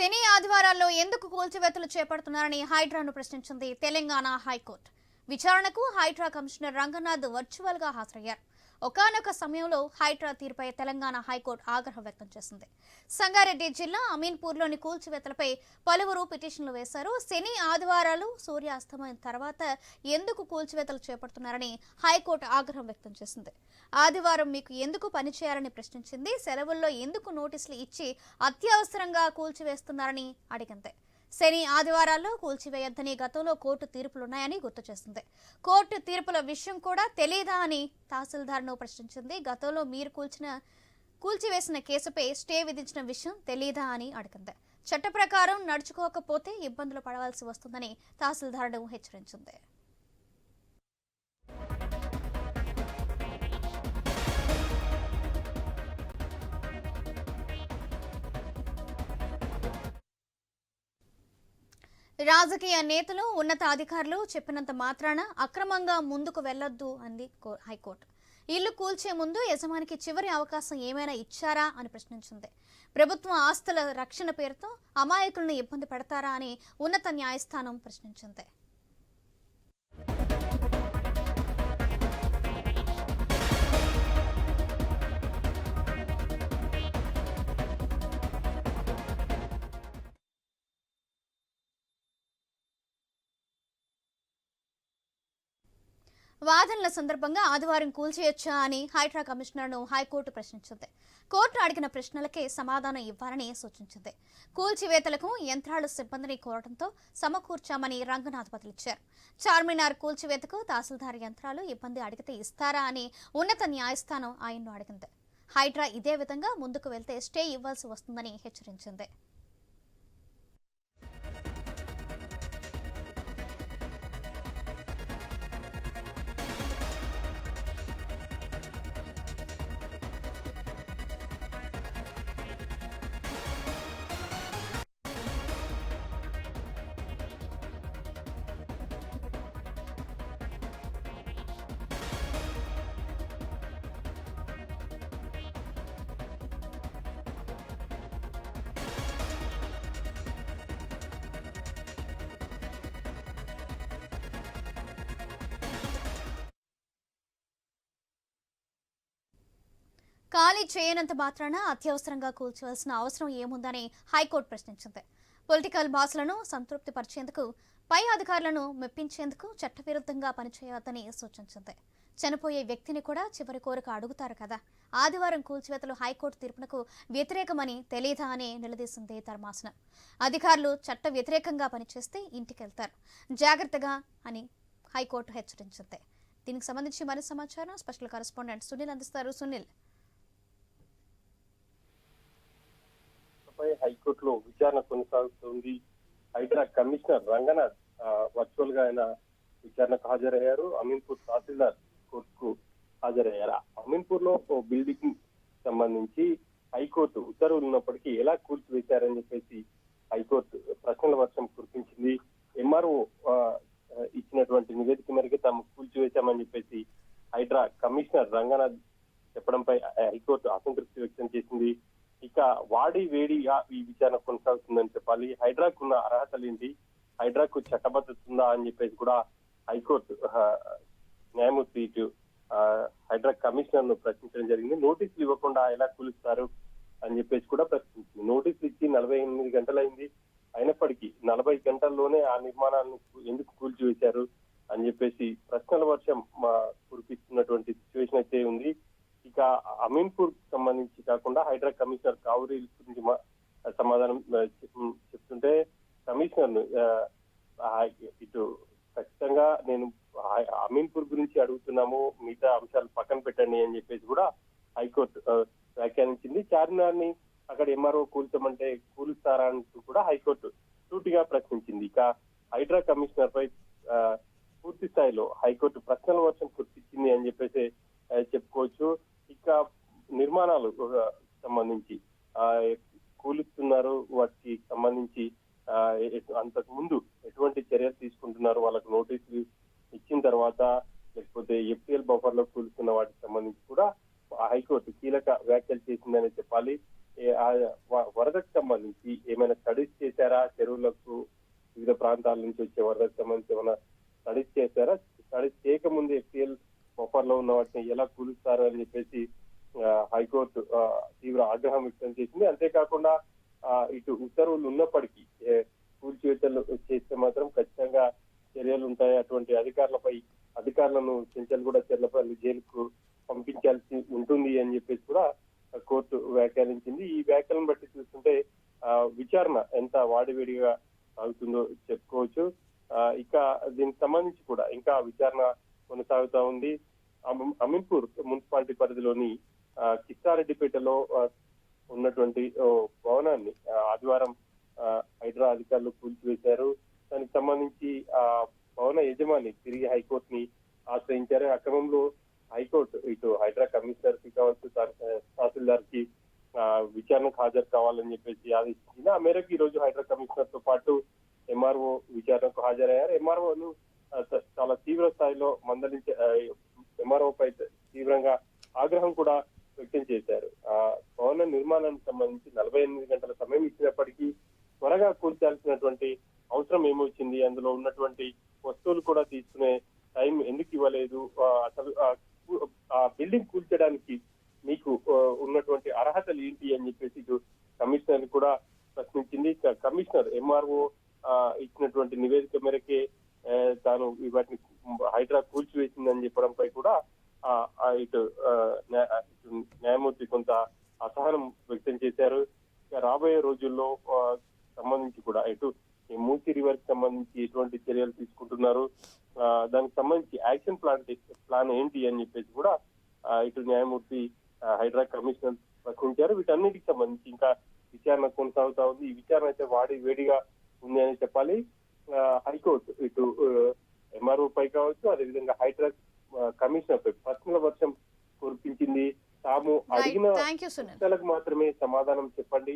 శని ఆదివారాల్లో ఎందుకు కూల్చివేతలు చేపడుతున్నారని హైడ్రాను ప్రశ్నించింది తెలంగాణ హైకోర్టు. విచారణకు హైడ్రా కమిషనర్ రంగనాథ్ వర్చువల్గా హాజరయ్యారు. ఒకానొక సమయంలో హైడ్రా తీరుపై తెలంగాణ హైకోర్టు ఆగ్రహం వ్యక్తం చేసింది. సంగారెడ్డి జిల్లా అమీన్పూర్లోని కూల్చివేతలపై పలువురు పిటిషన్లు వేశారు. శని ఆదివారాలు సూర్యాస్తమయం తర్వాత ఎందుకు కూల్చివేతలు చేపడుతున్నారని హైకోర్టు ఆగ్రహం వ్యక్తం చేసింది. ఆదివారం మీకు ఎందుకు పనిచేయాలని ప్రశ్నించింది. సెలవుల్లో ఎందుకు నోటీసులు ఇచ్చి అత్యవసరంగా కూల్చివేస్తున్నారని అడిగింది. శని ఆదివారాల్లో కూల్చివేయొద్దని గతంలో కోర్టు తీర్పులున్నాయని గుర్తు చేసింది కోర్టు తీర్పుల విషయం కూడా తెలియదా అని తహసీల్దార్ను ప్రశ్నించింది. గతంలో మీరు కూల్చిన కూల్చివేసిన కేసుపై స్టే విధించిన విషయం తెలియదా అని అడిగింది. చట్ట ప్రకారం నడుచుకోకపోతే ఇబ్బందులు పడవలసి వస్తుందని తహసీల్దార్ను హెచ్చరించింది. రాజకీయ నేతలు ఉన్నతాధికారులు చెప్పినంత మాత్రాన అక్రమంగా ముందుకు వెళ్ళొద్దు అంది హైకోర్టు. ఇల్లు కూల్చే ముందు యజమానికి చివరి అవకాశం ఏమైనా ఇచ్చారా అని ప్రశ్నించింది. ప్రభుత్వ ఆస్తుల రక్షణ పేరుతో అమాయకులను ఇబ్బంది పెడతారా అని ఉన్నత న్యాయస్థానం ప్రశ్నించింది. వాదనల సందర్భంగా ఆదివారం కూల్చేయొచ్చా అని హైడ్రా కమిషనర్ను హైకోర్టు ప్రశ్నించింది. కోర్టు అడిగిన ప్రశ్నలకే సమాధానం ఇవ్వాలని సూచించింది. కూల్చివేతలకు యంత్రాలు సిబ్బందిని కోరడంతో సమకూర్చామని రంగనాథ్ బదిలిచ్చారు చార్మినార్ కూల్చివేతకు తహసీల్దార్ యంత్రాలు ఇబ్బంది అడిగితే ఇస్తారా అని ఉన్నత న్యాయస్థానం ఆయన్ను అడిగింది. హైడ్రా ఇదే విధంగా ముందుకు వెళ్తే స్టే ఇవ్వాల్సి వస్తుందని హెచ్చరించింది. ఖాళీ చేయనంత మాత్రాన అత్యవసరంగా కూల్చవలసిన అవసరం ఏముందని హైకోర్టు ప్రశ్నించింది. పొలిటికల్ బాసులను సంతృప్తి పరిచేందుకు పై అధికారులను మెప్పించేందుకు చట్టవిరుద్ధంగా పనిచేయవద్దని సూచించింది. చనిపోయే వ్యక్తిని కూడా చివరి కోరిక అడుగుతారు కదా. ఆదివారం కూల్చివేతలు హైకోర్టు తీర్పునకు వ్యతిరేకమని తెలియదా అని నిలదీసింది ధర్మాసనం. అధికారులు చట్ట వ్యతిరేకంగా పనిచేస్తే ఇంటికెళ్తారు. జాగ్రత్తగా అని హైకోర్టు హెచ్చరించింది. దీనికి సంబంధించి మరింత సమాచారం స్పెషల్ కరెస్పాండెంట్ సునీల్ అందిస్తారు. సునీల్ పై హైకోర్టులో విచారణ కొనసాగుతోంది. హైడ్రా కమిషనర్ రంగనాథ్ వర్చువల్గా ఆయన విచారణకు హాజరయ్యారు. అమీన్పూర్ తహసీల్దార్ కోర్టుకు హాజరయ్యారు? అమీన్పూర్లో ఓ బిల్డింగ్ సంబంధించి హైకోర్టు ఉత్తర్వులు ఉన్నప్పటికీ ఎలా కూల్చివేశారని చెప్పేసి హైకోర్టు ప్రశ్నల వర్షం కురిపించింది. ఎంఆర్ఓ ఇచ్చినటువంటి నివేదిక మేరకు తాము కూల్చివేశామని చెప్పేసి హైడ్రా కమిషనర్ రంగనాథ్ చెప్పడంపై హైకోర్టు అసంతృప్తి వ్యక్తం చేసింది. ఇక వాడి వేడిగా ఈ విచారణ కొనసాగుతుందని చెప్పాలి. హైడ్రాక్ ఉన్న అర్హత ఏంటి హైడ్రాక్ చట్టబద్ధత ఉందా అని చెప్పేసి కూడా హైకోర్టు న్యాయమూర్తి ఇటు కమిషనర్ను ప్రశ్నించడం జరిగింది. నోటీసులు ఇవ్వకుండా ఎలా కూలుస్తారు అని చెప్పేసి కూడా ప్రశ్నించింది. నోటీసులు ఇచ్చి నలభై ఎనిమిది గంటలైంది. అయినప్పటికీ నలభై గంటల్లోనే ఆ నిర్మాణాన్ని ఎందుకు కూల్చివేశారు అని చెప్పేసి ప్రశ్నల వర్షం కురిపిస్తున్నటువంటి సిచ్యువేషన్ అయితే ఉంది. ఇక అమీన్పూర్ సంబంధించి కాకుండా హైడ్రా కమిషనర్ కావూరి గురించి సమాధానం చెప్తుంటే కమిషనర్ ఇటు ఖచ్చితంగా నేను అమీన్పూర్ గురించి అడుగుతున్నాము మిగతా అంశాలు పక్కన పెట్టండి అని చెప్పేసి కూడా హైకోర్టు వ్యాఖ్యానించింది. చార్మినార్ని అక్కడ ఎంఆర్ఓ కూల్చమంటే కూలుస్తారా అంటూ కూడా హైకోర్టు సూటిగా ప్రశ్నించింది. ఇక హైడ్రా కమిషనర్ పై పూర్తి స్థాయిలో హైకోర్టు ప్రశ్నల వర్షం గుర్తించింది అని చెప్పేసి చెప్పుకోవచ్చు. ఇంకా నిర్మాణాలు సంబంధించి ఆ, వాటికి సంబంధించి ఆ, అంతకు ముందు ఎటువంటి చర్యలు తీసుకుంటున్నారు వాళ్ళకు నోటీసులు ఇచ్చిన తర్వాత లేకపోతే ఎఫ్టీఎల్ బఫర్లో కూలుస్తున్న వాటికి సంబంధించి కూడా హైకోర్టు కీలక వ్యాఖ్యలు చేసిందని చెప్పాలి. వ- వరదకు సంబంధించి ఏమైనా స్టడీస్ చేశారా? చెరువులకు వివిధ ప్రాంతాల నుంచి వచ్చే వరదకు సంబంధించి ఏమైనా స్టడీస్ చేశారా? స్టడీస్ చేయకముందే ఉన్న వాటిని ఎలా కూలుస్తారు అని చెప్పేసి హైకోర్టు తీవ్ర ఆగ్రహం వ్యక్తం చేసింది. అంతేకాకుండా ఇటు ఉత్తర్వులు ఉన్నప్పటికీ కూల్చివేతలు చేస్తే మాత్రం ఖచ్చితంగా చర్యలు ఉంటాయి. అటువంటి అధికారులపై అధికారులను చెంచల్గూడ చెర్లపల్లి జైలుకు పంపించాల్సి ఉంటుంది అని చెప్పేసి కూడా కోర్టు వ్యాఖ్యానించింది. ఈ వ్యాఖ్యలను బట్టి చూస్తుంటే విచారణ ఎంత వాడివేడిగా సాగుతుందో చెప్పుకోవచ్చు. ఇక దీనికి సంబంధించి కూడా ఇంకా విచారణ కొనసాగుతా ఉంది. అమీన్పూర్ మున్సిపాలిటీ పరిధిలోని కిస్తారెడ్డిపేటలో ఉన్నటువంటి భవనాన్ని ఆదివారం ఆ, హైడ్రా అధికారులు కూల్చివేశారు. దానికి సంబంధించి ఆ భవన యజమాని తిరిగి హైకోర్టుని ఆశ్రయించారు. ఆ క్రమంలో హైకోర్టు ఇటు హైడ్రా కమిషనర్కి కావచ్చు తహసీల్దార్కి విచారణకు హాజరు కావాలని చెప్పేసి ఆదేశించింది ఆ మేరకు ఈ రోజు హైడ్రా కమిషనర్తో పాటు ఎంఆర్ఓ విచారణకు హాజరయ్యారు. ఎంఆర్ఓను చాలా తీవ్ర స్థాయిలో మందలించే ఎంఆర్ఓ పై తీవ్రంగా ఆగ్రహం కూడా వ్యక్తం చేశారు. ఆ భవన నిర్మాణానికి సంబంధించి నలభై ఎనిమిది గంటల సమయం ఇచ్చినప్పటికీ త్వరగా కూర్చాల్సినటువంటి అవసరం ఏమొచ్చింది? అందులో ఉన్నటువంటి వస్తువులు కూడా తీసుకునే టైం ఎందుకు ఇవ్వలేదు? అసలు ఆ బిల్డింగ్ కూల్చడానికి మీకు ఉన్నటువంటి అర్హతలు ఏంటి అని చెప్పేసి ఇటు కమిషనర్ కూడా ప్రశ్నించింది. కమిషనర్ ఎంఆర్ఓ ఇచ్చినటువంటి నివేదిక మేరకే తాను వాటిని హైడ్రా కూల్చివేసిందని చెప్పడంపై కూడా ఇటు న్యాయమూర్తి కొంత అసహనం వ్యక్తం చేశారు. రాబోయే రోజుల్లో సంబంధించి కూడా ఇటు ఈ మూసి రివర్కి సంబంధించి ఎటువంటి చర్యలు తీసుకుంటున్నారు? దానికి సంబంధించి యాక్షన్ ప్లాన్ ప్లాన్ ఏంటి అని చెప్పేసి కూడా ఇటు న్యాయమూర్తి ఆ, హైడ్రా కమిషనర్ ప్రకటించారు వీటన్నిటికి సంబంధించి ఇంకా విచారణ కొనసాగుతా ఉంది. ఈ విచారణ అయితే వాడి వేడిగా ఉంది అని చెప్పాలి. హైకోర్టు ఇటు ఎంఆర్ఓ పై కావచ్చు అదేవిధంగా హైడ్రా ఆ, కమిషనర్ పై ప్రశ్నల వర్షం కురిపించింది. తాము అడిగిన ప్రశ్నలకు మాత్రమే సమాధానం చెప్పండి.